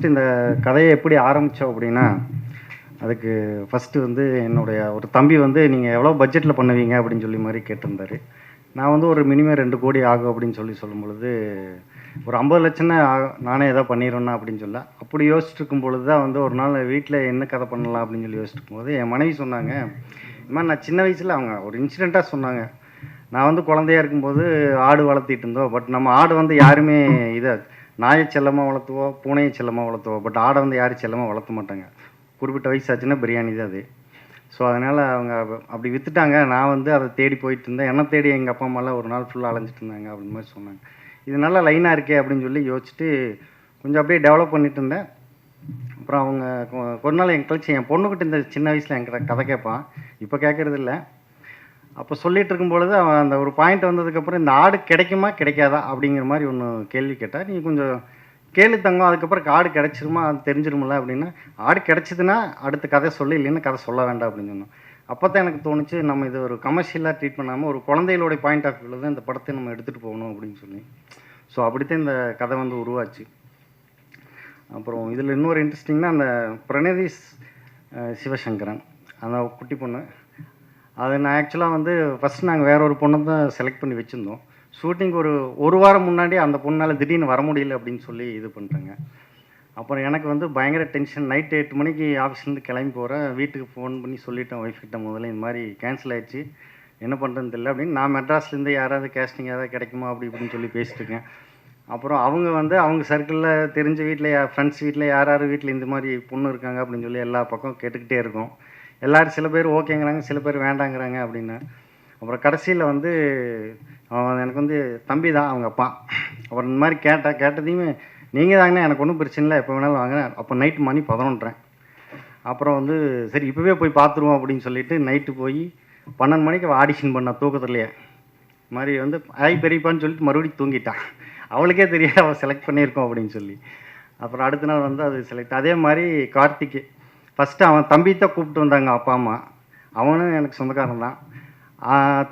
First இந்த கதையை எப்படி ஆரம்பித்தோம் அப்படின்னா அதுக்கு ஃபஸ்ட்டு வந்து என்னுடைய ஒரு தம்பி வந்து நீங்கள் எவ்வளோ பட்ஜெட்டில் பண்ணுவீங்க? அப்படின்னு சொல்லி மாதிரி கேட்டிருந்தாரு. நான் வந்து ஒரு மினிமம் ரெண்டு கோடி ஆகும் அப்படின்னு சொல்லி சொல்லும் பொழுது ஒரு ஐம்பது லட்சம்னா நானே ஏதோ பண்ணிடுறேன்னா அப்படின்னு சொல்ல அப்படி யோசிச்சுட்டு இருக்கும் பொழுது தான் வந்து ஒரு நாள் வீட்டில் என்ன கதை பண்ணலாம் அப்படின்னு சொல்லி யோசிச்சுட்டு போது என் மனைவி சொன்னாங்க இந்த மாதிரி நான் சின்ன வயசில் அவங்க ஒரு இன்சிடெண்ட்டாக சொன்னாங்க. நான் வந்து குழந்தையா இருக்கும்போது ஆடு வளர்த்திட்டு இருந்தோம். பட் நம்ம ஆடு வந்து யாருமே இதாக நாயை செல்லமாக வளர்த்துவோம் பூனையை செல்லமாக வளர்த்துவோம் பட் ஆடை வந்து யாரும் செல்லமாக வளர்த்த மாட்டாங்க. குறிப்பிட்ட வயசாச்சுன்னா பிரியாணி தான் அது. ஸோ அதனால் அவங்க அப்படி விற்றுட்டாங்க நான் வந்து அதை தேடி போயிட்டு இருந்தேன். என்னை தேடி எங்கள் அப்பா அம்மாலாம் ஒரு நாள் ஃபுல்லாக அலைஞ்சிட்டு இருந்தாங்க அப்படின்னு மாதிரி சொன்னாங்க. இது நல்லா லைனாக இருக்கே அப்படின்னு சொல்லி யோசிச்சுட்டு கொஞ்சம் அப்படியே டெவலப் பண்ணிட்டு இருந்தேன். அப்புறம் அவங்க கொ- கொஞ்ச நாள் என் கழிச்சு என் பொண்ணுக்கிட்ட இந்த சின்ன வயசில் என்கிட்ட கதை கேட்பான். இப்போ கேட்கறது இல்லை. அப்போ சொல்லிட்டு இருக்கும் பொழுது அவன் அந்த ஒரு பாயிண்ட் வந்ததுக்கப்புறம் இந்த ஆடு கிடைக்குமா கிடைக்காதா? அப்படிங்கிற மாதிரி ஒன்று கேள்வி கேட்டால் நீ கொஞ்சம் கேள்வி தங்கம் அதுக்கப்புறம் ஆடு கிடைச்சிருமா அது தெரிஞ்சிருமில்ல அப்படின்னா ஆடு கிடச்சிதுன்னா அடுத்த கதை சொல்லி இல்லைன்னா கதை சொல்ல வேண்டாம் அப்படின்னு சொன்னோம் அப்போ தான் எனக்கு தோணுச்சு நம்ம இது ஒரு கமர்ஷியலாக ட்ரீட் பண்ணாமல் ஒரு குழந்தைகளோட பாயிண்ட் ஆஃப் வியூவில் தான் இந்த படத்தை நம்ம எடுத்துகிட்டு போகணும் அப்படின்னு சொல்லி. ஸோ அப்படித்தான் இந்த கதை வந்து உருவாச்சு. அப்புறம் இதில் இன்னொரு இன்ட்ரெஸ்டிங்னா அந்த பிரணதீஷ் சிவசங்கரன் அந்த குட்டி பொண்ணு. அது நான் ஆக்சுவலாக வந்து ஃபஸ்ட் நாங்கள் வேற ஒரு பொண்ணை தான் செலக்ட் பண்ணி வச்சுருந்தோம். ஷூட்டிங் ஒரு ஒரு வாரம் முன்னாடி அந்த பொண்ணால் திடீர்னு வர முடியல அப்படின்னு சொல்லி இது பண்ணுறேங்க அப்புறம் எனக்கு வந்து பயங்கர டென்ஷன் நைட் எட்டு மணிக்கு ஆஃபீஸ்லேருந்து கிளம்பி போகிறேன் வீட்டுக்கு ஃபோன் பண்ணி சொல்லிட்டேன் ஒய்ஃப் கிட்ட முதல்ல இந்த மாதிரி கேன்சல் ஆயிடுச்சு. என்ன பண்ணுறதுன்னு தெரியல அப்படின்னு நான் மெட்ராஸ்லேருந்து யாராவது கேஸ்டிங் யாராவது கிடைக்குமா அப்படி இப்படின்னு சொல்லி பேசிட்டு இருக்கேன். அப்புறம் அவங்க வந்து அவங்க சர்க்கிளில் தெரிஞ்ச வீட்டில் ஃப்ரெண்ட்ஸ் வீட்டில் யார் யார் வீட்டில் இந்த மாதிரி பொண்ணு இருக்காங்க அப்படின்னு சொல்லி எல்லா பக்கம் கேட்டுக்கிட்டே இருக்கோம். எல்லாரும் சில பேர் ஓகேங்கிறாங்க சில பேர் வேண்டாங்கிறாங்க அப்படின்னு அப்புறம் கடைசியில் வந்து அவன் எனக்கு வந்து தம்பி தான் அவங்க அப்பா. அப்புறம் இந்த மாதிரி கேட்டேன் கேட்டதையுமே நீங்கள் தாங்கண்ணா எனக்கு ஒன்றும் பிரச்சனை இல்லை எப்போ வேணாலும் வாங்க. அப்போ நைட்டு மணி பதினொன்றேன் அப்புறம் வந்து சரி இப்போவே போய் பார்த்துருவோம் அப்படின்னு சொல்லிட்டு நைட்டு போய் பன்னெண்டு மணிக்கு ஆடிஷன் பண்ண தூக்கத்துலையே. இது மாதிரி வந்து ஆய் பெரியப்பான்னு சொல்லிட்டு மறுபடியும் தூங்கிட்டான் அவளுக்கே தெரியாது அவள் செலக்ட் பண்ணியிருக்கோம் அப்படின்னு சொல்லி. அப்புறம் அடுத்த நாள் வந்து அது செலக்ட் அதே மாதிரி கார்த்திக் ஃபஸ்ட்டு அவன் தம்பி தான் கூப்பிட்டு வந்தாங்க அப்பா அம்மா. அவனும் எனக்கு சொந்தக்காரன் தான்.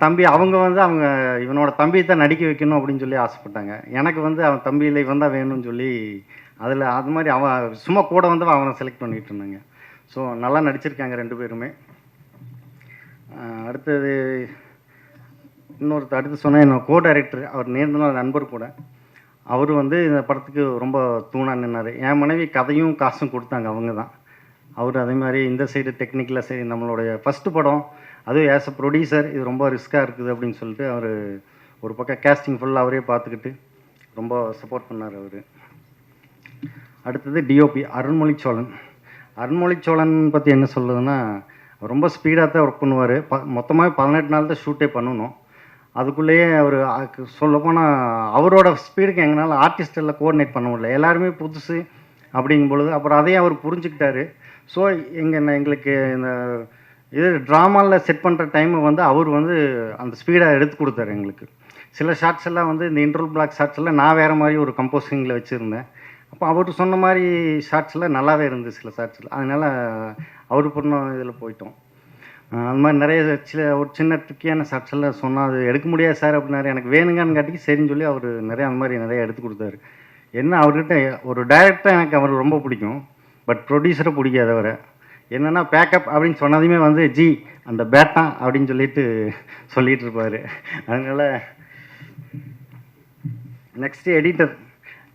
தம்பி அவங்க வந்து அவங்க இவனோட தம்பியை தான் நடிக்க வைக்கணும் அப்படின்னு சொல்லி ஆசைப்பட்டாங்க. எனக்கு வந்து அவன் தம்பியில் இவன் தான் வேணும்னு சொல்லி அதில் அது மாதிரி அவன் சும்மா கூட வந்து அவனை செலக்ட் பண்ணிட்டு இருந்தாங்க. ஸோ நல்லா நடிச்சிருக்காங்க ரெண்டு பேருமே. அடுத்தது இன்னொருத்தர் அடுத்து சொன்ன என்னோட கோ டைரக்டர் அவர் நேர்ந்த நண்பர் கூட. அவர் வந்து இந்த படத்துக்கு ரொம்ப தூணாக நின்னார். என் மனைவி கதையும் காசும் கொடுத்தாங்க அவங்க தான். அவர் அதே மாதிரி இந்த சைடு டெக்னிக்கலாக சரி நம்மளுடைய ஃபஸ்ட்டு படம் அதுவும் ஆஸ் அ ப்ரொடியூசர் இது ரொம்ப ரிஸ்க்காக இருக்குது அப்படின்னு சொல்லிட்டு அவர் ஒரு பக்கம் கேஸ்டிங் ஃபுல்லாக அவரே பார்த்துக்கிட்டு ரொம்ப சப்போர்ட் பண்ணார் அவர். அடுத்தது டிஓபி அருண்மொழி சோழன் அருண்மொழி சோழன் பற்றி என்ன சொல்லுதுன்னா ரொம்ப ஸ்பீடாக தான் ஒர்க் பண்ணுவார். ப மொத்தமாக பதினெட்டு நாள் தான் ஷூட்டே பண்ணணும். அதுக்குள்ளேயே அவர் சொல்லப்போனால் அவரோட ஸ்பீடுக்கு எங்களால் ஆர்டிஸ்டெல்லாம் கோஆர்டினேட் பண்ண முடியல. எல்லாருமே புதுசு அப்படிங்கும் பொழுது அப்புறம் அதையும் அவர் புரிஞ்சுக்கிட்டாரு. ஸோ எங்கள் எங்களுக்கு இந்த இது ட்ராமாவில் செட் பண்ணுற டைமை வந்து அவர் வந்து அந்த ஸ்பீடாக எடுத்து கொடுத்தாரு எங்களுக்கு. சில ஷார்ட்ஸ் எல்லாம் வந்து இந்த இன்டர்வல் பிளாக் ஷார்ட்ஸ் எல்லாம் நான் வேறு மாதிரி ஒரு கம்போசிங்கில் வச்சுருந்தேன். அப்போ அவர் சொன்ன மாதிரி ஷார்ட்ஸ் எல்லாம் நல்லாவே இருந்துச்சு சில ஷார்ட்ஸில் அதனால் அவர் பண்ண இதில் போயிட்டோம். அந்த மாதிரி நிறைய சில ஒரு சின்ன ட்ரிக்கியான ஷார்ட்ஸ் எல்லாம் சொன்னால் அது எடுக்க முடியாது சார் அப்படின்னாரு. எனக்கு வேணுங்கன்னு காட்டிக்கு சரின்னு சொல்லி அவர் நிறைய அந்த மாதிரி நிறைய எடுத்து கொடுத்தாரு. என்ன அவர்கிட்ட ஒரு டைரக்டாக எனக்கு அவர் ரொம்ப பிடிக்கும். பட் ப்ரொடியூசரை பிடிக்காது அவரை என்னென்னா பேக்கப் அப்படின்னு சொன்னதுமே வந்து ஜி அந்த பேட்டான் அப்படின்னு சொல்லிட்டு சொல்லிட்டு இருப்பார். அதனால் நெக்ஸ்ட்டு எடிட்டர்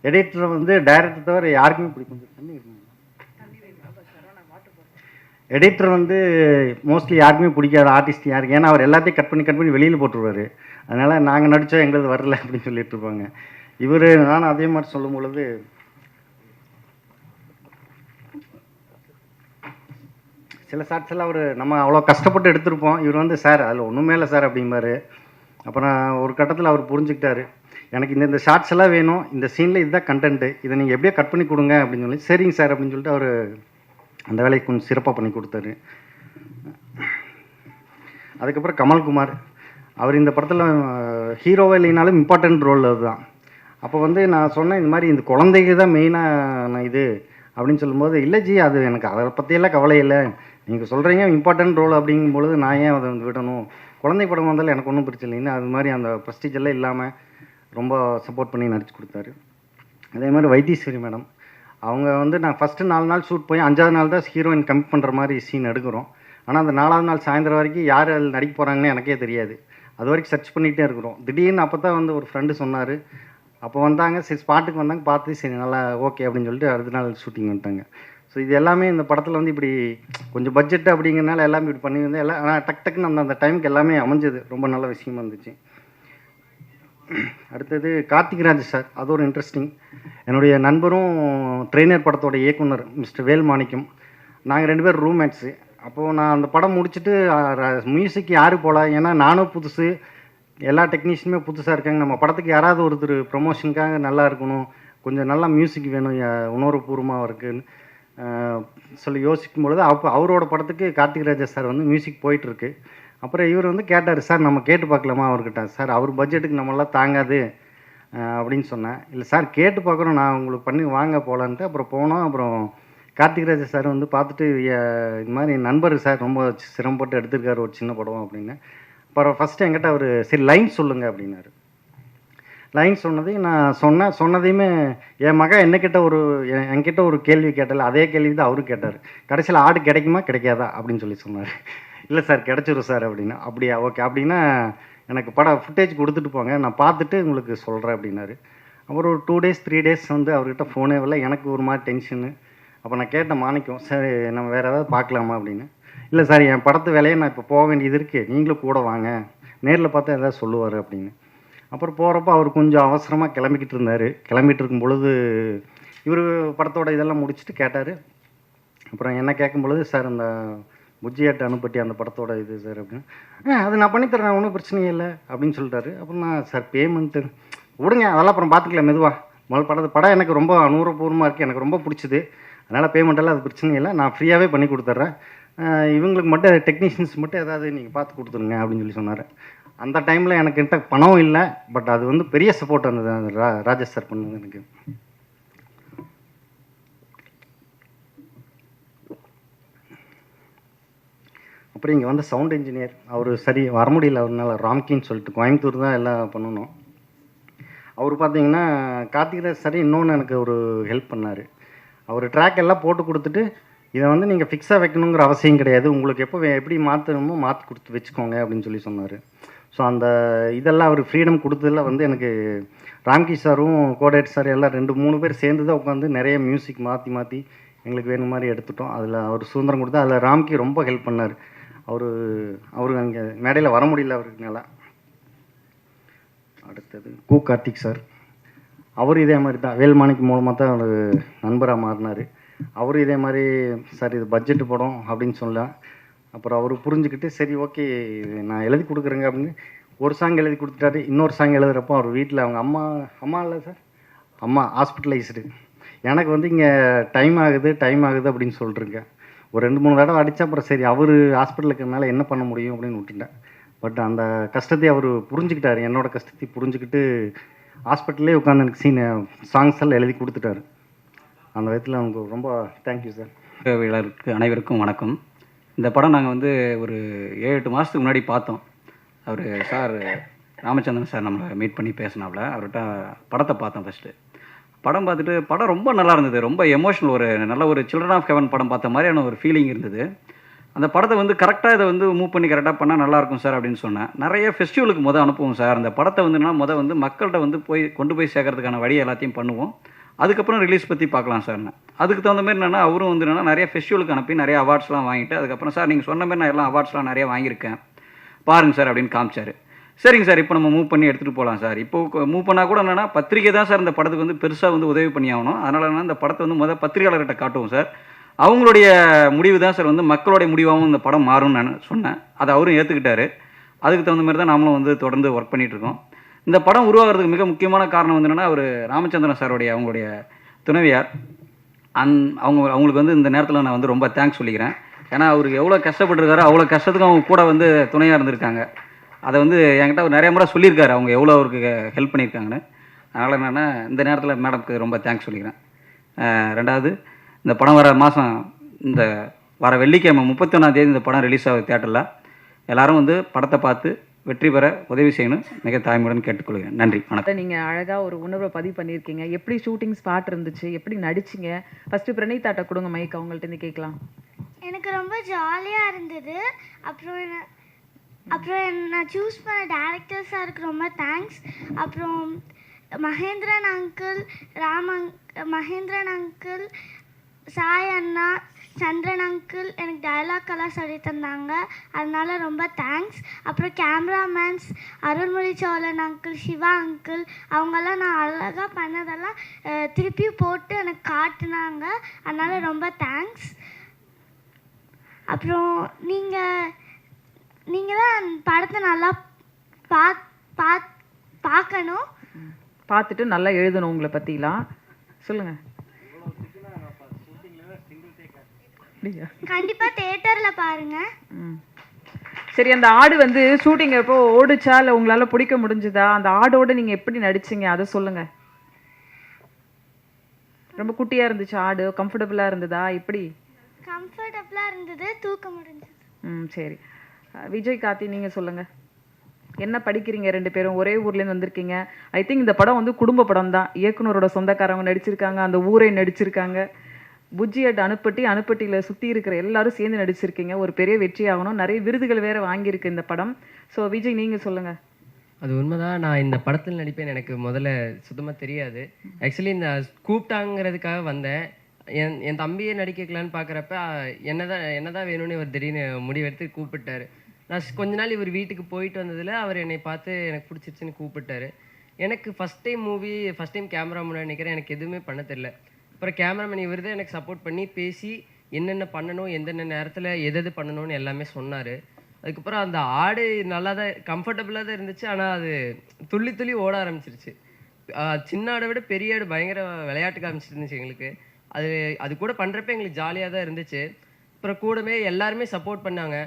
எடிட்டர் வந்து டைரக்டர் தவிர யாருக்குமே பிடிக்கும். தண்ணி எடிட்டர் வந்து மோஸ்ட்லி யாருக்குமே பிடிக்காது ஆர்டிஸ்ட் யாருக்கு ஏன்னா அவர் எல்லாத்தையும் கட் பண்ணி கட் பண்ணி வெளியில் போட்டுருவாரு. அதனால் நாங்கள் நடித்தோம் எங்களது வரல அப்படின்னு சொல்லிட்டு இருப்பாங்க. இவர் நான் அதே மாதிரி சொல்லும் பொழுது சில ஷார்ட்ஸ் எல்லாம் அவர் நம்ம அவ்வளோ கஷ்டப்பட்டு எடுத்திருப்போம். இவர் வந்து சார் அதில் ஒன்றுமே இல்லை சார் அப்படிம்பாரு. அப்புறம் ஒரு கட்டத்தில் அவர் புரிஞ்சுக்கிட்டாரு. எனக்கு இந்த இந்த ஷார்ட்ஸ் எல்லாம் வேணும். இந்த சீனில் இதுதான் கண்டென்ட்டு இதை நீங்கள் எப்படியோ கட் பண்ணி கொடுங்க அப்படின்னு சொல்லி சரிங்க சார் அப்படின்னு சொல்லிட்டு அவர் அந்த வேலையை கொஞ்சம் சிறப்பாக பண்ணி கொடுத்தாரு. அதுக்கப்புறம் கமல்குமார். அவர் இந்த படத்தில் ஹீரோவே இல்லைனாலும் இம்பார்ட்டண்ட் ரோல் அதுதான். அப்போ வந்து நான் சொன்னேன் இந்த மாதிரி இந்த குழந்தைக்கு தான் மெயினாக நான் இது அப்படின்னு சொல்லும்போது இல்லை ஜி அது எனக்கு அதை பற்றியெல்லாம் கவலை இல்லை. நீங்கள் சொல்கிறீங்க இம்பார்ட்டன்ட் ரோல் அப்படிங்கும்பொழுது நான் ஏன் அதை வந்து விடணும்? குழந்தை படம் வந்தாலும் எனக்கு ஒன்றும் பிரச்சனை இல்லை அது மாதிரி அந்த ப்ரெஸ்டீஜ் எல்லாம் இல்லாமல் ரொம்ப சப்போர்ட் பண்ணி நடிச்சு கொடுத்தாரு. அதே மாதிரி வைத்தீஸ்வரி மேடம். அவங்க வந்து நான் ஃபஸ்ட்டு நாலு நாள் ஷூட் போய் அஞ்சாவது நாள் தான் ஹீரோயின் கம்மி பண்ணுற மாதிரி சீன் எடுக்கிறோம். ஆனால் அந்த நாலாவது நாள் சாயந்தரம் வரைக்கும் யார் அதில் நடிக்க போகிறாங்கன்னு எனக்கே தெரியாது. அது வரைக்கும் சர்ச் பண்ணிகிட்டே இருக்கிறோம். திடீர்னு அப்போ தான் வந்து ஒரு ஃப்ரெண்டு சொன்னார். அப்போ வந்தாங்க சரி ஸ்பாட்டுக்கு வந்தாங்க பார்த்து சரி நல்லா ஓகே அப்படின்னு சொல்லிட்டு அடுத்த நாள் ஷூட்டிங் வந்துட்டாங்க. ஸோ இது எல்லாமே இந்த படத்தில் வந்து இப்படி கொஞ்சம் பட்ஜெட் அப்படிங்கிறனால எல்லாமே இப்படி பண்ணியிருந்தேன். எல்லாம் ஆனால் டக் டக்குன்னு அந்த அந்த டைமுக்கு எல்லாமே அமைஞ்சது. ரொம்ப நல்ல விஷயமா இருந்துச்சு அடுத்தது கார்த்திக் ராஜ் சார் அது ஒரு இன்ட்ரெஸ்டிங் என்னுடைய நண்பரும் ட்ரெயினர் படத்தோட இயக்குனர் மிஸ்டர் வேல் மாணிக்கம் நாங்கள் ரெண்டு பேரும் ரூம்மேட்ஸு அப்போது நான் அந்த படம் முடிச்சுட்டு மியூசிக் யார் போகலாம் ஏன்னா நானும் புதுசு. எல்லா டெக்னீஷியனுமே புதுசாக இருக்காங்க. நம்ம படத்துக்கு யாராவது ஒருத்தர் ப்ரொமோஷனுக்காக நல்லா இருக்கணும். கொஞ்சம் நல்லா மியூசிக் வேணும். உணர்வுபூர்வமாக இருக்குதுன்னு சொல்லி யோசிக்கும் பொழுது அப்போ அவரோட படத்துக்கு கார்த்திக் ராஜா சார் வந்து மியூசிக் போயிட்டுருக்கு. அப்புறம் இவர் வந்து கேட்டார் சார் நம்ம கேட்டு பார்க்கலாமா? அவர்கிட்ட. சார் அவர் பட்ஜெட்டுக்கு நம்மளாம் தாங்காது. அப்படின்னு சொன்னேன். இல்லை சார் கேட்டு பார்க்குறோம் நான் உங்களுக்கு பண்ணி வாங்க போகலான்ட்டு அப்புறம் போனோம். அப்புறம் கார்த்திக் ராஜா சார் வந்து பார்த்துட்டு இது மாதிரி என் நண்பர் சார் ரொம்ப சிரமப்பட்டு எடுத்திருக்காரு ஒரு சின்ன படம் அப்படின்னு. அப்புறம் ஃபஸ்ட்டு என்கிட்ட அவர் சரி லைன் சொல்லுங்கள் அப்படின்னாரு. லைன் சொன்னதையும் நான் சொன்னேன் சொன்னதையுமே என் மகன் என்னக்கிட்ட ஒரு என்- என்கிட்ட ஒரு கேள்வி கேட்டல. அதே கேள்வி தான் அவரும் கேட்டார். கடைசியில் ஆடு கிடைக்குமா கிடைக்காதா? அப்படின்னு சொல்லி சொன்னார். இல்லை சார் கிடைச்சிரும் சார் அப்படின்னா. அப்படியா ஓகே. அப்படின்னா எனக்கு படம் ஃபுட்டேஜ் கொடுத்துட்டு போங்க. நான் பார்த்துட்டு உங்களுக்கு சொல்கிறேன் அப்படின்னாரு. அப்புறம் ஒரு டூ டேஸ் த்ரீ டேஸ் வந்து அவர்கிட்ட ஃபோனே வரல. எனக்கு ஒரு மாதிரி டென்ஷனு அப்போ நான் கேட்டேன் மாணிக்கம் சரி நம்ம வேறு ஏதாவது பார்க்கலாமா? அப்படின்னு. இல்லை சார் என் படத்து வேலையை நான் இப்போ போக வேண்டியது இருக்குது நீங்களும் கூட வாங்க. நேரில் பார்த்தா எதாவது சொல்லுவார் அப்படின்னு. அப்புறம் போகிறப்ப அவர் கொஞ்சம் அவசரமாக கிளம்பிக்கிட்டு இருந்தார். கிளம்பிட்டு இருக்கும் பொழுது இவர் படத்தோட இதெல்லாம் முடிச்சுட்டு கேட்டார். அப்புறம் என்ன கேட்கும் பொழுது சார் அந்த புஜ்ஜியாட்டு அனுப்பட்டி அந்த படத்தோட இது சார் அப்படின்னு. ஆ அது நான் பண்ணித்தரேன் ஒன்றும் பிரச்சனையே இல்லை அப்படின்னு சொல்லிட்டாரு அப்புறம் நான் சார் பேமெண்ட்டு விடுங்க அதெல்லாம் அப்புறம் பார்த்துக்கலாம் மெதுவாக முதல் படத்து படம் எனக்கு ரொம்ப அனுபவபூர்வமாக இருக்குது எனக்கு ரொம்ப பிடிச்சிது. அதனால் பேமெண்ட்டெல்லாம் அது பிரச்சனை இல்லை நான் ஃப்ரீயாகவே பண்ணி கொடுத்துட்றேன் இவங்களுக்கு மட்டும் டெக்னீஷியன்ஸ் மட்டும் ஏதாவது நீங்கள் பார்த்து கொடுத்துருங்க அப்படின்னு சொல்லி சொன்னார். அந்த டைமில் எனக்கு என்கிட்ட பணம் இல்லை பட் அது வந்து பெரிய சப்போர்ட் இருந்தது. அந்த ரா- ராஜேஷ் சார் பண்ணது எனக்கு. அப்புறம் இங்கே வந்து சவுண்ட் இன்ஜினியர் அவர் சரி வர முடியல அவர்னால ராம்கின்னு சொல்லிட்டு கோயம்புத்தூர் தான் எல்லாம் பண்ணணும். அவர் பார்த்தீங்கன்னா கார்த்திகராஜ் சார் இன்னொன்று எனக்கு ஒரு ஹெல்ப் பண்ணார். அவர் ட்ராக் எல்லாம் போட்டு கொடுத்துட்டு இதை வந்து நீங்கள் ஃபிக்ஸாக வைக்கணுங்கிற அவசியம் கிடையாது. உங்களுக்கு எப்போ வே- எப்படி மாற்றணுமோ மாற்றி கொடுத்து வச்சுக்கோங்க அப்படின்னு சொல்லி சொன்னார். ஸோ அந்த இதெல்லாம் அவர் ஃப்ரீடம் கொடுத்ததில் வந்து எனக்கு ராம்கி சாரும் கோடேட் சார் எல்லாம் ரெண்டு மூணு பேர் சேர்ந்து தான் உட்காந்து நிறைய மியூசிக் மாற்றி மாற்றி எங்களுக்கு வேணும் மாதிரி எடுத்துட்டோம். அதில் அவர் சுதந்திரம் கொடுத்து அதில் ராம்கி ரொம்ப ஹெல்ப் பண்ணார். அவர் அவர் அங்கே மேடையில் வர முடியல அவருக்குனால அடுத்தது கு கார்த்திக் சார். அவர் இதே மாதிரி தான் வேல்மாணிக்கு மூலமாக தான் அவர் நண்பராக மாறினார். அவர் இதே மாதிரி சார் இது பட்ஜெட்டு படம் அப்படின்னு சொல்லலாம். அப்புறம் அவர் புரிஞ்சுக்கிட்டு சரி ஓகே நான் எழுதி கொடுக்குறேங்க அப்படின்னு ஒரு சாங் எழுதி கொடுத்துட்டாரு. இன்னொரு சாங் எழுதுகிறப்போ அவர் வீட்டில் அவங்க அம்மா அம்மா இல்லை சார் அம்மா ஹாஸ்பிட்டலைஸ்டு எனக்கு வந்து இங்கே டைம் ஆகுது டைம் ஆகுது அப்படின்னு சொல்லிட்டுருங்க. ஒரு ரெண்டு மூணு தடவை அடித்தா அப்புறம் சரி அவர் ஹாஸ்பிட்டலுக்கு இருக்கிறனால என்ன பண்ண முடியும் அப்படின்னு விட்டுட்டேன். பட் அந்த கஷ்டத்தை அவர் புரிஞ்சுக்கிட்டாரு. என்னோட கஷ்டத்தை புரிஞ்சுக்கிட்டு ஹாஸ்பிட்டல்லே உட்காந்து எனக்கு சீன் சாங்ஸ் எல்லாம் எழுதி கொடுத்துட்டாரு. அந்த விதத்தில் அவங்க ரொம்ப தேங்க்யூ சார் அனைவருக்கும் வணக்கம். இந்த படம் நாங்கள் வந்து ஒரு ஏழு எட்டு மாதத்துக்கு முன்னாடி பார்த்தோம். அவர் சார் ராமச்சந்திரன் சார் நம்மளை மீட் பண்ணி பேசினாப்புல அவர்கிட்ட படத்தை பார்த்தோம் ஃபஸ்ட்டு படம் பார்த்துட்டு படம் ரொம்ப நல்லா இருந்தது. ரொம்ப எமோஷனல் ஒரு நல்ல ஒரு சில்ட்ரன் ஆஃப் ஹெவன் படம் பார்த்த மாதிரியான ஒரு ஃபீலிங் இருந்தது. அந்த படத்தை வந்து கரெக்டாக இதை வந்து மூவ் பண்ணி கரெக்டாக பண்ணால் நல்லாயிருக்கும் சார் அப்படின்னு சொன்னேன். நிறைய ஃபெஸ்டிவலுக்கு மொதல் அனுப்புவோம் சார். அந்த படத்தை வந்துன்னா மொதல் வந்து மக்கள்கிட்ட வந்து போய் கொண்டு போய் சேர்க்கறதுக்கான வழி எல்லாத்தையும் பண்ணுவோம். அதுக்கப்புறம் ரிலீஸ் பற்றி பார்க்கலாம் சார்னு அதுக்கு தகுந்த மாதிரி என்னென்னா அவரும் வந்து என்னென்னா நிறைய ஃபெஸ்டிவலுக்கு அனுப்பி நிறைய அவார்ட்ஸ்லாம் வாங்கிட்டு அதுக்கப்புறம் சார் நீங்கள் சொன்ன மாதிரி நான் எல்லாம் அவார்ட்ஸ்லாம் நிறைய வாங்கியிருக்கேன். பாருங்கள் சார் அப்படின்னு காமிச்சார். சரிங்க சார் இப்போ நம்ம மூவ் பண்ணி எடுத்துகிட்டு போகலாம் சார் இப்போ மூவ் பண்ணால் கூட என்னென்னா பத்திரிக்கை தான் சார் இந்த படத்துக்கு வந்து பெருசாக வந்து உதவி பண்ணி ஆகணும். அதனால் என்ன இந்த படத்தை வந்து முதல் பத்திரிகையாளர்கிட்ட காட்டுவோம் சார் அவங்களுடைய முடிவு தான் சார் வந்து மக்களுடைய முடிவாகவும் இந்த படம் மாறும்னு நான் சொன்னேன். அதை அவரும் ஏற்றுக்கிட்டாரு அதுக்கு தகுந்த மாதிரி தான் நாமளும் வந்து தொடர்ந்து ஒர்க் பண்ணிகிட்ருக்கோம் இருக்கோம். இந்த படம் உருவாகிறதுக்கு மிக முக்கியமான காரணம் வந்து என்னென்னா அவர் ராமச்சந்திரன் சாருடைய அவங்களுடைய துணைவியார். அந் அவங்க அவங்களுக்கு வந்து இந்த நேரத்தில் நான் வந்து ரொம்ப தேங்க்ஸ் சொல்லிக்கிறேன். ஏன்னா அவர் எவ்வளோ கஷ்டப்பட்டுருக்காரோ அவ்வளோ கஷ்டத்துக்கும் அவங்க கூட வந்து துணையாக இருந்திருக்காங்க. அதை வந்து என்கிட்ட அவர் நிறைய முறை சொல்லியிருக்காரு. அவங்க எவ்வளோ அவருக்கு ஹெல்ப் பண்ணியிருக்காங்கன்னு. அதனால் என்னென்னா இந்த நேரத்தில் மேடம்க்கு ரொம்ப தேங்க்ஸ் சொல்லிக்கிறேன். ரெண்டாவது இந்த படம் வர மாதம் இந்த வர வெள்ளிக்கிழமை முப்பத்தி தேதி இந்த படம் ரிலீஸ் ஆகுது தேட்டரில் எல்லோரும் வந்து படத்தை பார்த்து வெற்றி பெற உதவி செய்யணும். மிக தாய்மையுடன் கேட்டுக்கொள்கிறேன். நன்றி. வணக்கம். அதை நீங்க அழகா ஒரு உணர்வை பதிவு பண்ணியிருக்கீங்க. எப்படி ஷூட்டிங் ஸ்பாட் இருந்துச்சு? எப்படி நடிச்சீங்க? ஃபர்ஸ்ட் பிரணீதாட்ட கொடுங்க மைக். அவங்கள்ட்ட இருந்து கேட்கலாம். எனக்கு ரொம்ப ஜாலியாக இருந்தது. அப்புறம் என்ன- அப்புறம் என்ன- நான் சூஸ் பண்ண டேரக்டர் சாருக்கு ரொம்ப தேங்க்ஸ் அப்புறம் மகேந்திரன் அங்கிள் ராம் அங்க் மகேந்திரன் அங்கிள் சாய் அண்ணா சந்திரன் அங்கிள் எனக்கு டயலாக் எல்லாம் சொல்லி தந்தாங்க. அதனால ரொம்ப தேங்க்ஸ் அப்புறம் cameramen Arulmozhi Cholan uncle Siva uncle அவங்கெல்லாம் நான் அழகாக பண்ணதெல்லாம் திருப்பியும் போட்டு எனக்கு காட்டினாங்க. அதனால ரொம்ப தேங்க்ஸ் அப்புறம் நீங்கள் நீங்கள் தான் படத்தை நல்லா பா பா பார்க்கணும் பார்த்துட்டு நல்லா எழுதணும் உங்களை பற்றிலாம் சொல்லுங்கள் அப்படியா? கண்டிப்பாக தேட்டரில் பாருங்கள் ம். சரி அந்த ஆடு வந்து ஷூட்டிங் எப்போ ஓடுச்சா இல்லை உங்களால பிடிக்க முடிஞ்சுதா? அந்த ஆடோட நீங்க எப்படி நடிச்சீங்க? அதை சொல்லுங்க. ரொம்ப குட்டியா இருந்துச்சு ஆடு? கம்ஃபர்டபுளா இருந்ததா? எப்படி? கம்ஃபர்டபுளாக இருந்தது தூக்க முடிஞ்சது. ம் சரி. விஜய் கார்த்தி நீங்க சொல்லுங்க. என்ன படிக்கிறீங்க ரெண்டு பேரும்? ஒரே ஊர்லேருந்து வந்திருக்கீங்க. ஐ திங்க் இந்த படம் வந்து குடும்ப படம் தான் இயக்குனரோட சொந்தக்காரவங்க நடிச்சிருக்காங்க. அந்த ஊரே நடிச்சிருக்காங்க. புஜ்ஜி அட் அணுப்பட்டி அணுப்பட்டியில் சுற்றி இருக்கிற எல்லாரும் சேர்ந்து நடிச்சிருக்கீங்க. ஒரு பெரிய வெற்றி ஆகணும். நிறைய விருதுகள் வேற வாங்கியிருக்கு இந்த படம். ஸோ விஜய் நீங்கள் சொல்லுங்கள் அது உண்மைதான். நான் இந்த படத்தில் நடிப்பேன் எனக்கு முதல்ல சுத்தமாக தெரியாது. ஆக்சுவலி இந்த கூப்பிட்டாங்கிறதுக்காக வந்தேன். என் என் தம்பியே நடிக்கலான்னு பார்க்குறப்ப என்னதான் என்னதான் வேணும்னு இவர் திடீர்னு முடிவெடுத்து கூப்பிட்டாரு. நான் கொஞ்ச நாள் இவர் வீட்டுக்கு போயிட்டு வந்ததில் அவர் என்னை பார்த்து எனக்கு பிடிச்சிருச்சுன்னு கூப்பிட்டாரு. எனக்கு first time movie first time camera முன்னாடி நிற்கிறேன் எனக்கு எதுவுமே பண்ண தெரில. அப்புறம் கேமராமேன் இவர் தான் எனக்கு சப்போர்ட் பண்ணி பேசி என்னென்ன பண்ணணும் எந்தெந்த நேரத்தில் எது எது பண்ணணும்னு எல்லாமே சொன்னார். அதுக்கப்புறம் அந்த ஆடு நல்லா தான் கம்ஃபர்டபுளாக தான் இருந்துச்சு. ஆனால் அது துள்ளி துள்ளி ஓட ஆரம்பிச்சிருச்சு. சின்ன ஆடை விட பெரிய ஆடு பயங்கர விளையாட்டு காமிச்சிருந்துச்சு எங்களுக்கு. அது அது கூட பண்ணுறப்ப எங்களுக்கு ஜாலியாக தான் இருந்துச்சு. அப்புறம் கூடவே எல்லாருமே சப்போர்ட் பண்ணாங்க.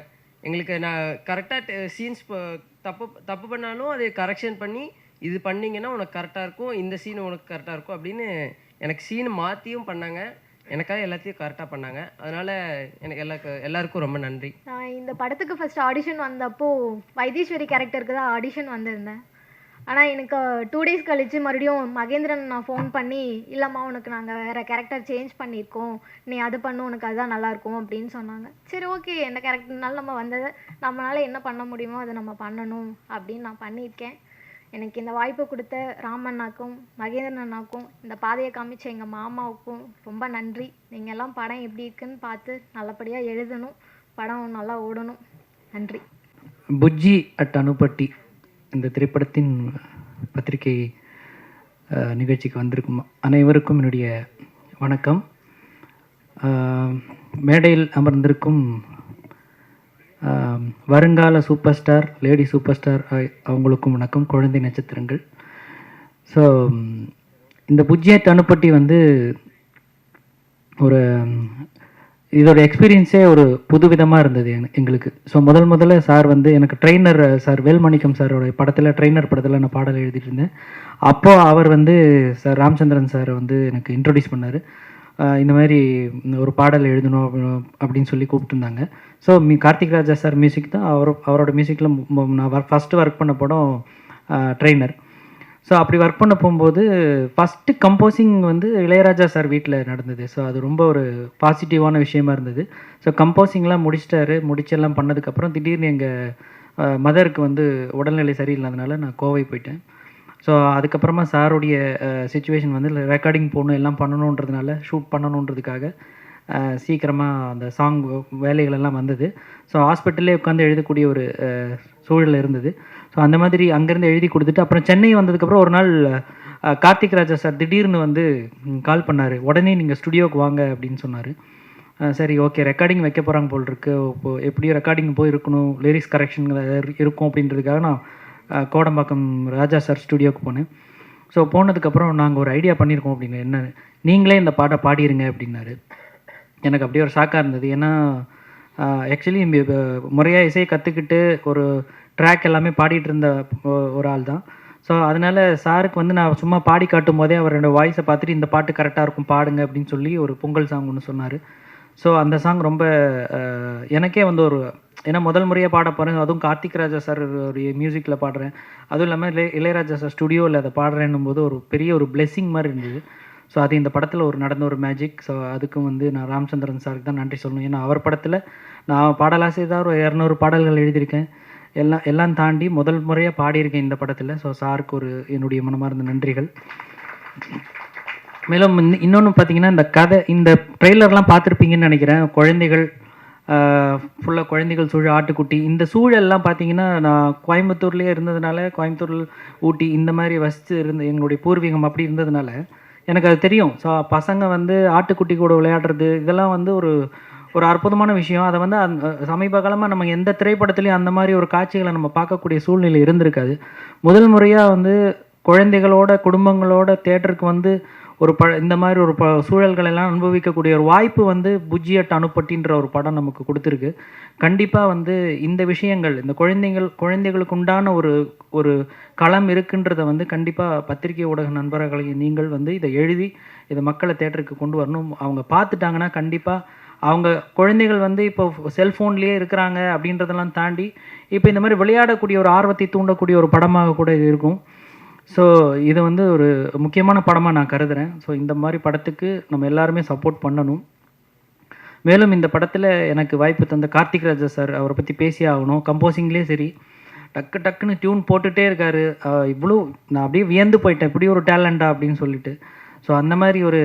எங்களுக்கு நான் கரெக்டாக சீன்ஸ் தப்பு தப்பு பண்ணாலும் அதை கரெக்ஷன் பண்ணி இது பண்ணிங்கன்னா உனக்கு கரெக்டாக இருக்கும் இந்த சீன் உனக்கு கரெக்டாக இருக்கும் அப்படின்னு எனக்கு சீன் மாற்றியும் பண்ணாங்க. எனக்காக எல்லாத்தையும் கரெக்டாக பண்ணாங்க. அதனால் எனக்கு எல்லாருக்கு எல்லாருக்கும் ரொம்ப நன்றி. நான் இந்த படத்துக்கு ஃபர்ஸ்ட் ஆடிஷன் வந்தப்போ வைத்தீஸ்வரி கேரக்டருக்கு தான் ஆடிஷன் வந்திருந்தேன். ஆனால் எனக்கு டூ டேஸ் கழித்து மறுபடியும் மகேந்திரன் நான் ஃபோன் பண்ணி இல்லைம்மா உனக்கு நாங்கள் வேறு கேரக்டர் சேஞ்ச் பண்ணியிருக்கோம். நீ அது பண்ணு உனக்கு அதுதான் நல்லாயிருக்கும் அப்படின்னு சொன்னாங்க. சரி ஓகே எந்த கேரக்டர்னாலும் நம்ம வந்ததை நம்மளால் என்ன பண்ண முடியுமோ அதை நம்ம பண்ணணும் அப்படின்னு நான் பண்ணியிருக்கேன். எனக்கு இந்த வாய்ப்பு கொடுத்த ராமண்ணாக்கும் மகேந்திரன் அண்ணாக்கும் இந்த பாதையை காமிச்ச எங்கள் மாமாவுக்கும் ரொம்ப நன்றி. நீங்கள் எல்லாம் படம் எப்படி இருக்குன்னு பார்த்து நல்லபடியாக எழுதணும். படம் நல்லா ஓடணும். நன்றி. புஜ்ஜி அட் அனுப்பட்டி இந்த திரைப்படத்தின் பத்திரிகை நிகழ்ச்சிக்கு வந்திருக்கும் அனைவருக்கும் என்னுடைய வணக்கம். மேடையில் அமர்ந்திருக்கும் வருங்கால super star lady super star அவங்களுக்கும் வணக்கம். குழந்தை நட்சத்திரங்கள். ஸோ இந்த புஜ்ஜி தனுப்பட்டி வந்து ஒரு இதோட எக்ஸ்பீரியன்ஸே ஒரு புதுவிதமாக இருந்தது எங்களுக்கு. ஸோ முதல் முதல்ல சார் வந்து எனக்கு ட்ரெயினர் சார் வேல்மணிக்கம் சாரோட படத்தில் ட்ரெயினர் படத்தில் நான் பாடல் எழுதிட்டு இருந்தேன். அப்போது அவர் வந்து சார் ராமச்சந்திரன் சார் வந்து எனக்கு இன்ட்ரொடியூஸ் பண்ணார். இந்த மாதிரி ஒரு பாடல் எழுதணும் அப்படின்னு சொல்லி கூப்பிட்டுருந்தாங்க. So me Karthik Raja sir music தான். அவர் அவரோட மியூசிக்கில் நான் ஃபஸ்ட்டு ஒர்க் பண்ண படம் ட்ரெயினர் ஸோ அப்படி ஒர்க் பண்ண போகும்போது ஃபஸ்ட்டு கம்போசிங் வந்து இளையராஜா சார் வீட்டில் நடந்தது. ஸோ அது ரொம்ப ஒரு பாசிட்டிவான விஷயமா இருந்தது. ஸோ கம்போசிங்லாம் முடிச்சிட்டாரு. முடிச்செல்லாம் பண்ணதுக்கப்புறம் திடீர்னு எங்கள் மதருக்கு வந்து உடல்நிலை சரியில்லாதனால நான் கோவை போயிட்டேன். ஸோ அதுக்கப்புறமா சாருடைய சுச்சுவேஷன் வந்து ரெக்கார்டிங் போகணும் எல்லாம் பண்ணணுன்றதுனால ஷூட் பண்ணணுன்றதுக்காக சீக்கிரமாக அந்த சாங் வேலைகள் எல்லாம் வந்தது. ஸோ ஹாஸ்பிட்டல்லே உட்காந்து எழுதக்கூடிய ஒரு சூழல் இருந்தது. ஸோ அந்த மாதிரி அங்கேருந்து எழுதி கொடுத்துட்டு அப்புறம் சென்னை வந்ததுக்கப்புறம் ஒரு நாள் கார்த்திக் ராஜா சார் திடீர்னு வந்து கால் பண்ணார். உடனே நீங்கள் ஸ்டுடியோவுக்கு வாங்க அப்படின்னு சொன்னார். சரி ஓகே ரெக்கார்டிங் வைக்க போகிறாங்க போல் இருக்கு. இப்போ எப்படியும் ரெக்கார்டிங் போய் இருக்கணும். லிரிக்ஸ் கரெக்ஷன் இருக்கும் அப்படின்றதுக்காக நான் கோடம்பாக்கம் ராஜா சார் ஸ்டுடியோவுக்கு போனேன். ஸோ போனதுக்கப்புறம் நாங்கள் ஒரு ஐடியா பண்ணியிருக்கோம் அப்படின்னு என்ன நீங்களே இந்த பாட்டை பாடிருங்க அப்படின்னாரு. எனக்கு அப்படியே ஒரு ஷாக்காக இருந்தது. ஏன்னா ஆக்சுவலி முறையாக இசையை கற்றுக்கிட்டு ஒரு ட்ராக் எல்லாமே பாடிட்டு இருந்த ஒரு ஆள் தான். ஸோ அதனால சாருக்கு வந்து நான் சும்மா பாடி காட்டும் போதே அவர் ரெண்டு வாய்ஸை பார்த்துட்டு இந்த பாட்டு கரெக்டாக இருக்கும் பாடுங்க அப்படின்னு சொல்லி ஒரு பொங்கல் சாங் ஒன்று சொன்னார். ஸோ அந்த சாங் ரொம்ப எனக்கே வந்து ஒரு ஏன்னா முதல் முறையாக பாட போகிறேன் அதுவும் கார்த்திக் ராஜா சார் ஒரு மியூசிக்கில் பாடுறேன். அதுவும் இல்லாமல் இளையராஜா சார் ஸ்டுடியோவில் அதை பாடுறேன்னும் போது ஒரு பெரிய ஒரு பிளெஸ்ஸிங் மாதிரி இருந்தது. ஸோ அது இந்த படத்தில் ஒரு நடந்த ஒரு மேஜிக் ஸோ அதுக்கும் வந்து நான் ராமச்சந்திரன் சாருக்கு தான் நன்றி சொல்லணும். ஏன்னா அவர் படத்தில் நான் பாடலாசிரியர் ஒரு இரநூறு பாடல்கள் எழுதியிருக்கேன். எல்லாம் எல்லாம் தாண்டி முதல் முறையாக பாடியிருக்கேன் இந்த படத்தில். ஸோ சாருக்கு ஒரு என்னுடைய மனமார்ந்த நன்றிகள். மேலும் இன்னொன்று பார்த்தீங்கன்னா இந்த கதை இந்த ட்ரெய்லர்லாம் பார்த்துருப்பீங்கன்னு நினைக்கிறேன். குழந்தைகள் ஃபுல்லாக குழந்தைகள் சூழல் ஆட்டுக்குட்டி. இந்த சூழல்லாம் பார்த்தீங்கன்னா நான் கோயம்புத்தூர்லேயே இருந்ததுனால கோயம்புத்தூர் ஊட்டி இந்த மாதிரி வசித்து இருந்த எங்களுடைய பூர்வீகம் அப்படி இருந்ததுனால எனக்கு அது தெரியும். ஸோ பசங்க வந்து ஆட்டுக்குட்டி கூட விளையாடுறது இதெல்லாம் வந்து ஒரு ஒரு அற்புதமான விஷயம். அதை வந்து அந்த சமீப காலமாக நம்ம எந்த திரைப்படத்துலையும் அந்த மாதிரி ஒரு காட்சிகளை நம்ம பார்க்கக்கூடிய சூழ்நிலை இருந்திருக்காது. முதல் முறையாக வந்து குழந்தைகளோட குடும்பங்களோட தேட்டருக்கு வந்து ஒரு ப இந்த மாதிரி ஒரு ப சூழல்களெல்லாம் அனுபவிக்கக்கூடிய ஒரு வாய்ப்பு வந்து புஜ்ஜியட் அணுப்பட்டின்ற ஒரு படம் நமக்கு கொடுத்துருக்கு. கண்டிப்பாக வந்து இந்த விஷயங்கள் இந்த குழந்தைகள் குழந்தைகளுக்கு உண்டான ஒரு ஒரு களம் இருக்குன்றத வந்து கண்டிப்பாக பத்திரிகை ஊடக நண்பர்களை நீங்கள் வந்து இதை எழுதி இதை மக்களை தேட்டருக்கு கொண்டு வரணும். அவங்க பார்த்துட்டாங்கன்னா கண்டிப்பாக அவங்க குழந்தைகள் வந்து இப்போ செல்ஃபோன்லேயே இருக்கிறாங்க அப்படின்றதெல்லாம் தாண்டி இப்போ இந்த மாதிரி விளையாடக்கூடிய ஒரு ஆர்வத்தை தூண்டக்கூடிய ஒரு படமாக கூட இது இருக்கும். ஸோ இதை வந்து ஒரு முக்கியமான படமாக நான் கருதுகிறேன் ஸோ இந்த மாதிரி படத்துக்கு நம்ம எல்லாருமே சப்போர்ட் பண்ணணும். மேலும் இந்த படத்தில் எனக்கு வாய்ப்பு தந்த கார்த்திக் ராஜா சார் அவரை பற்றி பேசியே ஆகணும். கம்போசிங்லேயே சரி. டக்கு டக்குன்னு டியூன் போட்டுகிட்டே இருக்காரு. இவ்வளோ நான் அப்படியே வியந்து போயிட்டேன். இப்படி ஒரு டேலண்டா அப்படின்னு சொல்லிட்டு. ஸோ அந்த மாதிரி ஒரு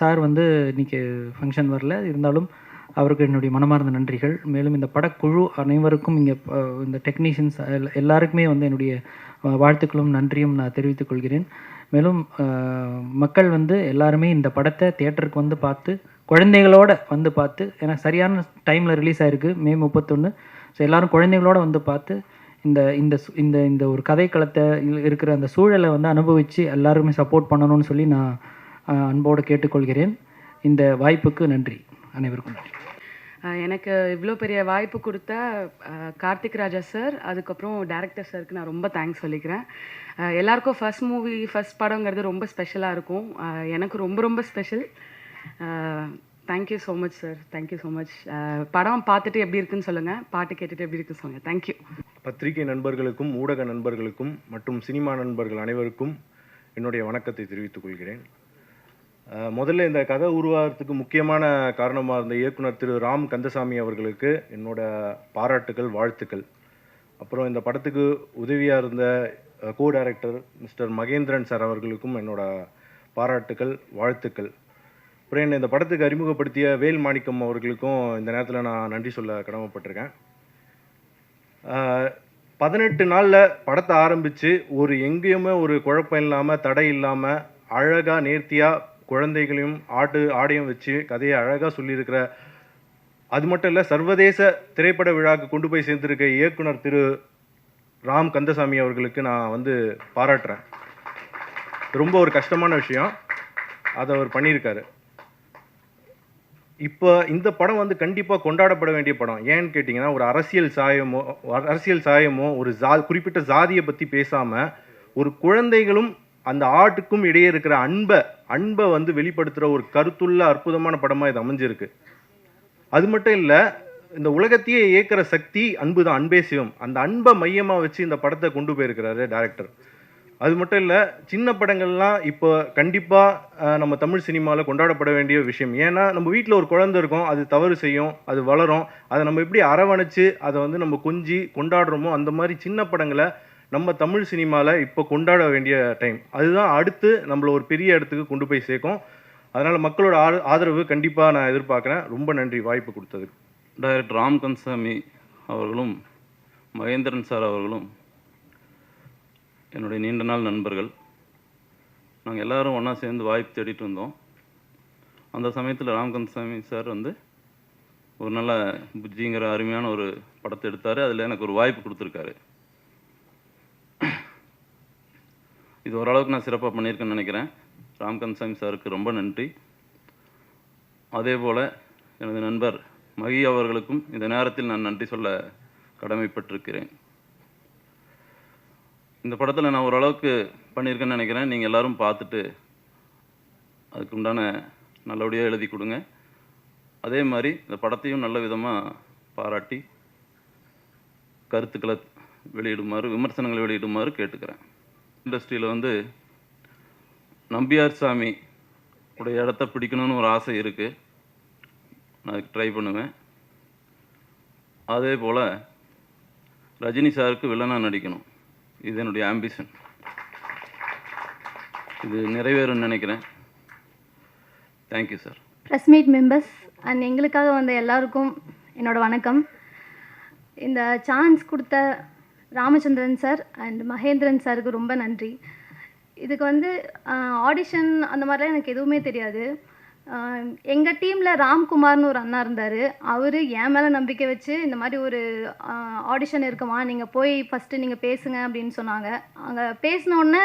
சார் வந்து இன்னைக்கு ஃபங்க்ஷன் வரல. இருந்தாலும் அவருக்கு என்னுடைய மனமார்ந்த நன்றிகள். மேலும் இந்த படக்குழு அனைவருக்கும் இங்கே இந்த டெக்னீஷியன்ஸ் எல்லாருக்குமே வந்து என்னுடைய வாழ்த்துக்களும் நன்றியும் நான் தெரிவித்துக் கொள்கிறேன். மேலும் மக்கள் வந்து எல்லாருமே இந்த படத்தை தியேட்டருக்கு வந்து பார்த்து குழந்தைகளோட வந்து பார்த்து ஏன்னா சரியான டைமில் ரிலீஸ் ஆயிருக்கு மே முப்பத்தொன்று ஸோ எல்லோரும் குழந்தைகளோட வந்து பார்த்து இந்த இந்த இந்த இந்த ஒரு கதைக்களத்தை இருக்கிற அந்த சூழலை வந்து அனுபவித்து எல்லாருமே சப்போர்ட் பண்ணணும்னு சொல்லி நான் அன்போடு கேட்டுக்கொள்கிறேன். இந்த வாய்ப்புக்கு நன்றி. அனைவருக்கும் நன்றி. எனக்கு இவ்வளோ பெரிய வாய்ப்பு கொடுத்த கார்த்திக் ராஜா சார் அதுக்கப்புறம் டேரக்டர் சாருக்கு நான் ரொம்ப தேங்க்ஸ் சொல்லிக்கிறேன். எல்லாருக்கும் ஃபர்ஸ்ட் மூவி ஃபர்ஸ்ட் படங்கிறது ரொம்ப ஸ்பெஷலாக இருக்கும். எனக்கு ரொம்ப ரொம்ப special thank you so much sir thank you so much படம் பார்த்துட்டு எப்படி இருக்குன்னு சொல்லுங்கள் பாட்டு கேட்டுட்டு எப்படி இருக்குன்னு சொல்லுங்கள் தேங்க்யூ பத்திரிகை நண்பர்களுக்கும் ஊடக நண்பர்களுக்கும் மற்றும் சினிமா நண்பர்கள் அனைவருக்கும் என்னுடைய வணக்கத்தை தெரிவித்துக் கொள்கிறேன். முதல்ல இந்த கதை உருவாகிறதுக்கு முக்கியமான காரணமாக இருந்த இயக்குனர் திரு ராம் கந்தசாமி அவர்களுக்கு என்னோட பாராட்டுகள் வாழ்த்துக்கள். அப்புறம் இந்த படத்துக்கு உதவியாக இருந்த co director mister Mahendran sir அவர்களுக்கும் என்னோட பாராட்டுகள் வாழ்த்துக்கள். அப்புறம் என்னை இந்த படத்துக்கு அறிமுகப்படுத்திய வேல் மாணிக்கம் அவர்களுக்கும் இந்த நேரத்தில் நான் நன்றி சொல்ல கடமைப்பட்டிருக்கேன். பதினெட்டு நாளில் படத்தை ஆரம்பித்து ஒரு எங்கேயுமே ஒரு குழப்பம் இல்லாமல் தடை இல்லாமல் அழகாக நேர்த்தியாக குழந்தைகளையும் ஆட்டு ஆடையும் வச்சு கதையை அழகாக சொல்லியிருக்கிற அது மட்டும் இல்லை சர்வதேச திரைப்பட விழாக்கு கொண்டு போய் சேர்ந்திருக்க இயக்குனர் திரு ராம் கந்தசாமி அவர்களுக்கு நான் வந்து பாராட்டுறேன். ரொம்ப ஒரு கஷ்டமான விஷயம். அதை அவர் பண்ணியிருக்காரு. இப்போ இந்த படம் வந்து கண்டிப்பாக கொண்டாடப்பட வேண்டிய படம். ஏன்னு கேட்டிங்கன்னா ஒரு அரசியல் சாயமோ அரசியல் சாயமோ ஒரு ஜா குறிப்பிட்ட ஜாதியை பற்றி பேசாமல் ஒரு குழந்தைகளும் அந்த ஆட்டுக்கும் இடையே இருக்கிற அன்பை அன்பை வந்து வெளிப்படுத்துகிற ஒரு கருத்துள்ள அற்புதமான படமாக இது அமைஞ்சிருக்கு. அது மட்டும் இல்லை இந்த உலகத்தையே இயக்கிற சக்தி அன்பு தான் அன்பே சிவம். அந்த அன்பை மையமாக வச்சு இந்த படத்தை கொண்டு போயிருக்கிறாரு டேரக்டர் அது மட்டும் இல்லை சின்ன படங்கள்லாம் இப்போ கண்டிப்பாக நம்ம தமிழ் சினிமாவில் கொண்டாடப்பட வேண்டிய விஷயம். ஏன்னா நம்ம வீட்டில் ஒரு குழந்தை இருக்கும் அது தவறு செய்யும் அது வளரும். அதை நம்ம எப்படி அரவணைச்சு அதை வந்து நம்ம கொஞ்சி கொண்டாடுறோமோ அந்த மாதிரி சின்ன படங்களை நம்ம தமிழ் சினிமாவில் இப்போ கொண்டாட வேண்டிய டைம் அதுதான் அடுத்து நம்மளை ஒரு பெரிய இடத்துக்கு கொண்டு போய் சேர்க்கும். அதனால் மக்களோட ஆத- ஆதரவு கண்டிப்பாக நான் எதிர்பார்க்குறேன். ரொம்ப நன்றி வாய்ப்பு கொடுத்ததுக்கு. டைரக்டர் ராம் கந்தசாமி அவர்களும் மகேந்திரன் சார் அவர்களும் என்னுடைய நீண்ட நாள் நண்பர்கள். நாங்கள் எல்லாரும் ஒன்றா சேர்ந்து வாய்ப்பு தேடிட்டு இருந்தோம். அந்த சமயத்தில் ராம் சார் வந்து ஒரு நல்ல புஜ்ஜிங்கிற அருமையான ஒரு படத்தை எடுத்தார். அதில் எனக்கு ஒரு வாய்ப்பு கொடுத்துருக்காரு. இது ஓரளவுக்கு நான் சிறப்பாக பண்ணியிருக்கேன்னு நினைக்கிறேன். ராம் சாமி சாருக்கு ரொம்ப நன்றி. அதே போல் எனது நண்பர் மகி அவர்களுக்கும் இந்த நேரத்தில் நான் நன்றி சொல்ல கடமைப்பட்டிருக்கிறேன். இந்த படத்தில் நான் ஓரளவுக்கு பண்ணியிருக்கேன்னு நினைக்கிறேன். நீங்கள் எல்லோரும் பார்த்துட்டு அதுக்கு உண்டான நல்லபடியாக எழுதி கொடுங்க. அதே மாதிரி இந்த படத்தையும் நல்ல விதமாக பாராட்டி கருத்துக்களை வெளியிடுமாறு விமர்சனங்களை வெளியிடுமாறு கேட்டுக்கிறேன். இண்டஸ்ட்ரியில் வந்து நம்பியார் சாமி உடைய இடத்த பிடிக்கணும்னு ஒரு ஆசை இருக்குது நான் அதுக்கு ட்ரை பண்ணுவேன். அதே போல் ரஜினி சாருக்கு வில்லனாக நடிக்கணும். இது என்னுடைய ஆம்பிஷன் இது நிறைவேறும்னு நினைக்கிறேன். Thank you sir press meet members and எங்களுக்காக வந்த எல்லாருக்கும் என்னோடய வணக்கம். இந்த சான்ஸ் கொடுத்த ராமச்சந்திரன் சார் அண்ட் மகேந்திரன் சாருக்கு ரொம்ப நன்றி. இதுக்கு வந்து ஆடிஷன் அந்த மாதிரிலாம் எனக்கு எதுவுமே தெரியாது. எங்கள் டீமில் ராம்குமார்னு ஒரு அண்ணா இருந்தார். அவர் என் மேலே நம்பிக்கை வச்சு இந்த மாதிரி ஒரு ஆடிஷன் இருக்குமா? நீங்கள் போய் ஃபஸ்ட்டு நீங்கள் பேசுங்க அப்படின்னு சொன்னாங்க. அங்கே பேசினோடனே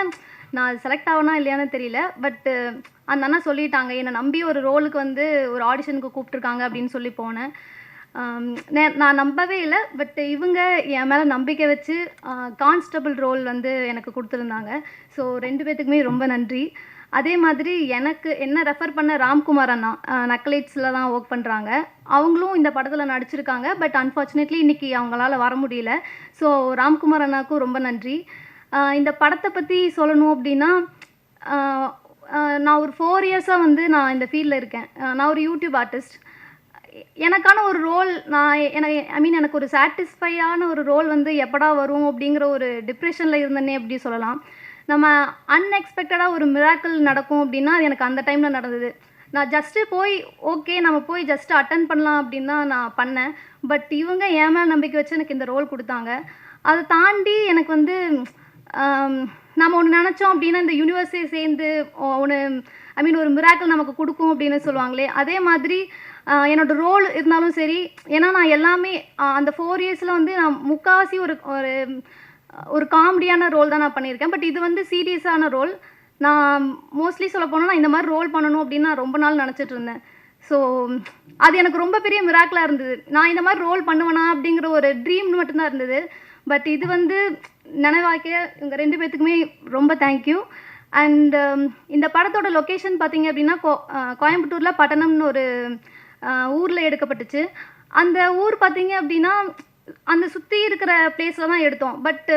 நான் செலக்ட் ஆகணும் இல்லையான்னு தெரியல. பட்டு அந்த அண்ணா சொல்லிட்டாங்க என்னை நம்பி ஒரு ரோலுக்கு வந்து ஒரு ஆடிஷனுக்கு கூப்பிட்ருக்காங்க அப்படின்னு சொல்லி போனேன். நான் நம்பவே இல்லை பட் இவங்க என் மேலே நம்பிக்கை வச்சு கான்ஸ்டபிள் ரோல் வந்து எனக்கு கொடுத்துருந்தாங்க. ஸோ ரெண்டு பேர்த்துக்குமே ரொம்ப நன்றி. அதே மாதிரி எனக்கு என்ன ரெஃபர் பண்ண ராம்குமார் அண்ணா நக்கலைட்ஸில் தான் ஒர்க் பண்ணுறாங்க அவங்களும் இந்த படத்தில் நடிச்சிருக்காங்க பட் அன்ஃபார்ச்சுனேட்லி இன்னைக்கு அவங்களால வர முடியல. ஸோ ராம்குமார் அண்ணாக்கும் ரொம்ப நன்றி. இந்த படத்தை பற்றி சொல்லணும் அப்படின்னா நான் ஒரு ஃபோர் இயர்ஸாக வந்து நான் இந்த ஃபீல்டில் இருக்கேன். நான் ஒரு யூடியூப் ஆர்டிஸ்ட் எனக்கான ஒரு ரோல் நான் எனக்கு ஐ மீன் எனக்கு ஒரு சாட்டிஸ்ஃபையான ஒரு ரோல் வந்து எப்படா வரும் அப்படிங்கிற ஒரு டிப்ரெஷனில் இருந்தேனே அப்படி சொல்லலாம். நம்ம அன்எக்ஸ்பெக்டடாக ஒரு மிராக்கிள் நடக்கும் அப்படின்னா அது எனக்கு அந்த டைமில் நடந்தது. நான் ஜஸ்ட்டு போய் ஓகே நம்ம போய் ஜஸ்ட்டு அட்டன் பண்ணலாம் அப்படின்னு தான் நான் பண்ணேன். பட் இவங்க ஏன் மேலே நம்பிக்கை வச்சு எனக்கு இந்த ரோல் கொடுத்தாங்க. அதை தாண்டி எனக்கு வந்து நம்ம ஒன்று நினச்சோம் அப்படின்னா இந்த யூனிவர்ஸே சேர்ந்து ஒன்று ஐ மீன் ஒரு மிராக்கிள் நமக்கு கொடுக்கும் அப்படின்னு சொல்லுவாங்களே அதே மாதிரி என்னோடய என்னோட ரோல் இருந்தாலும் சரி ஏன்னா நான் எல்லாமே அந்த ஃபோர் இயர்ஸில் வந்து நான் முக்காவாசி ஒரு ஒரு ஒரு காமெடியான ரோல் தான் நான் பண்ணியிருக்கேன். பட் இது வந்து சீரியஸான ரோல் நான் மோஸ்ட்லி சொல்ல போனால் நான் இந்த மாதிரி ரோல் பண்ணணும் அப்படின்னு நான் ரொம்ப நாள் நினச்சிட்டு இருந்தேன். ஸோ அது எனக்கு ரொம்ப பெரிய மிராக்கலாக இருந்தது. நான் இந்த மாதிரி ரோல் பண்ணுவேனா அப்படிங்கிற ஒரு ட்ரீம்னு மட்டும்தான் இருந்தது. பட் இது வந்து நினைவாக்க இவங்க ரெண்டு பேர்த்துக்குமே ரொம்ப தேங்க்யூ அண்ட் இந்த படத்தோட லொக்கேஷன் பார்த்தீங்க அப்படின்னா கோ கோயம்புத்தூரில் பட்டணம்னு ஒரு ஊரில் எடுக்கப்பட்டுச்சு. அந்த ஊர் பார்த்தீங்க அப்படின்னா அந்த சுற்றி இருக்கிற பிளேஸில் தான் எடுத்தோம். பட்டு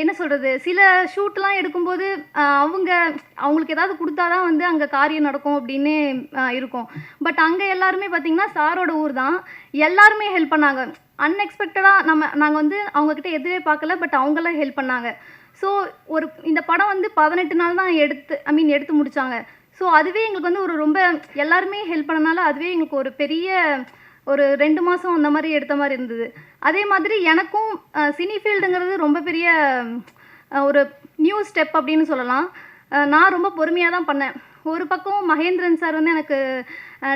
என்ன சொல்கிறது சில ஷூட்லாம் எடுக்கும்போது அவங்க அவங்களுக்கு ஏதாவது கொடுத்தா தான் வந்து அங்கே காரியம் நடக்கும் அப்படின்னு இருக்கும். பட் அங்கே எல்லாருமே பார்த்திங்கன்னா சாரோட ஊர் தான். எல்லாருமே ஹெல்ப் பண்ணாங்க. அன்எக்ஸ்பெக்டடாக நம்ம நாங்கள் வந்து அவங்கக்கிட்ட எதுவே பார்க்கல பட் அவங்களாம் ஹெல்ப் பண்ணாங்க. ஸோ ஒரு இந்த படம் வந்து பதினெட்டு நாள் தான் எடுத்து ஐ மீன் எடுத்து முடித்தாங்க ஸோ அதுவே எங்களுக்கு வந்து ஒரு ரொம்ப எல்லாருமே ஹெல்ப் பண்ணனால அதுவே எங்களுக்கு ஒரு பெரிய ஒரு ரெண்டு மாதம் அந்த மாதிரி எடுத்த மாதிரி இருந்தது. அதே மாதிரி எனக்கும் சினி ஃபீல்டுங்கிறது ரொம்ப பெரிய ஒரு நியூ ஸ்டெப் அப்படின்னு சொல்லலாம். நான் ரொம்ப பொறுமையாக தான் பண்ணேன். ஒரு பக்கம் மகேந்திரன் சார் வந்து எனக்கு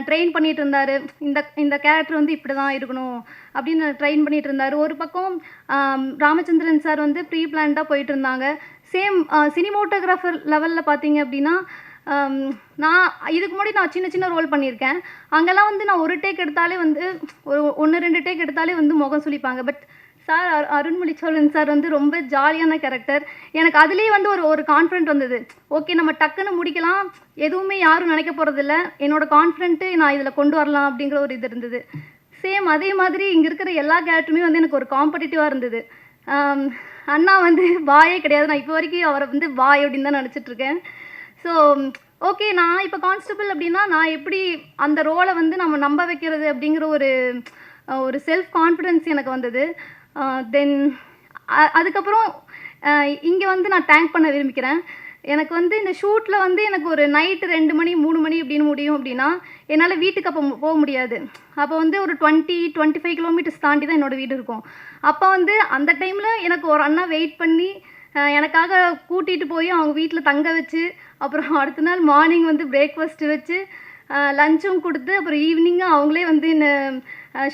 ட்ரெயின் பண்ணிட்டு இருந்தார். இந்த இந்த கேரக்டர் வந்து இப்படி தான் இருக்கணும் அப்படின்னு ட்ரெயின் பண்ணிட்டு இருந்தார். ஒரு பக்கம் ராமச்சந்திரன் சார் வந்து ப்ரீ பிளான்டாக போயிட்டு இருந்தாங்க. சேம் சினிமோட்டோகிராஃபர் லெவலில் பார்த்தீங்க அப்படின்னா நான் இதுக்கு முன்னாடி நான் சின்ன சின்ன ரோல் பண்ணியிருக்கேன். அங்கெல்லாம் வந்து நான் ஒரு டேக் எடுத்தாலே வந்து ஒரு ஒன்று ரெண்டு டேக் எடுத்தாலே வந்து முகம் சுழிப்பாங்க பட் சார் அரு- அருண்மொழி சோழன் சார் வந்து ரொம்ப ஜாலியான கேரக்டர் எனக்கு அதுலேயே வந்து ஒரு ஒரு கான்ஃபிடென்ட் வந்தது. ஓகே நம்ம டக்குன்னு முடிக்கலாம். எதுவுமே யாரும் நினைக்க போகிறதில்ல என்னோட கான்ஃபிடென்ட்டு நான் இதில் கொண்டு வரலாம் அப்படிங்கிற ஒரு இது இருந்தது. சேம் அதே மாதிரி இங்கே இருக்கிற எல்லா கேரக்டருமே வந்து எனக்கு ஒரு காம்படிட்டிவாக இருந்தது. அண்ணா வந்து வாயே கிடையாது. நான் இப்போ வரைக்கும் அவரை வந்து வாய் அப்படின்னு தான் நினச்சிட்ருக்கேன் ஸோ ஓகே நான் இப்போ கான்ஸ்டபிள் அப்படின்னா நான் எப்படி அந்த ரோலை வந்து நம்ம நம்ப வைக்கிறது அப்படிங்கிற ஒரு ஒரு செல்ஃப் கான்ஃபிடென்ஸ் எனக்கு வந்தது. Uh, தென் அதுக்கப்புறம் இங்கே வந்து நான் டேங்க் பண்ண விரும்பிக்கிறேன். எனக்கு வந்து இந்த ஷூட்டில் வந்து எனக்கு ஒரு நைட்டு ரெண்டு மணி மூணு மணி அப்படின்னு முடியும் அப்படின்னா என்னால் வீட்டுக்கு அப்போ போக முடியாது. அப்போ வந்து ஒரு டுவெண்ட்டி டுவெண்ட்டி ஃபைவ் கிலோமீட்டர்ஸ் தாண்டி தான் என்னோட வீடு இருக்கும். அப்போ வந்து அந்த டைமில் எனக்கு ஒரு அண்ணா வெயிட் பண்ணி எனக்காக கூட்டிகிட்டு போய் அவங்க வீட்டில் தங்க வச்சு அப்புறம் அடுத்த நாள் மார்னிங் வந்து பிரேக்ஃபாஸ்ட் வச்சு லஞ்சும் கொடுத்து அப்புறம் ஈவினிங்கும் அவங்களே வந்து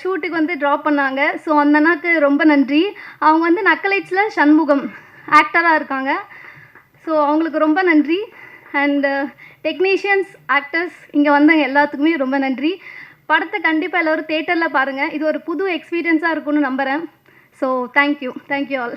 ஷூட்டுக்கு வந்து ட்ராப் பண்ணாங்க. ஸோ அந்த அண்ணாக்கு ரொம்ப நன்றி. அவங்க வந்து நக்கலைட்ஸில் சண்முகம் ஆக்டராக இருக்காங்க. ஸோ அவங்களுக்கு ரொம்ப நன்றி. அண்டு டெக்னீஷியன்ஸ் ஆக்டர்ஸ் இங்கே வந்தவங்க எல்லாத்துக்குமே ரொம்ப நன்றி. படத்தை கண்டிப்பாக எல்லோரும் தேட்டரில் பாருங்கள் இது ஒரு புது எக்ஸ்பீரியன்ஸாக இருக்கும்னு நம்புகிறேன் ஸோ தேங்க்யூ தேங்க்யூ ஆல்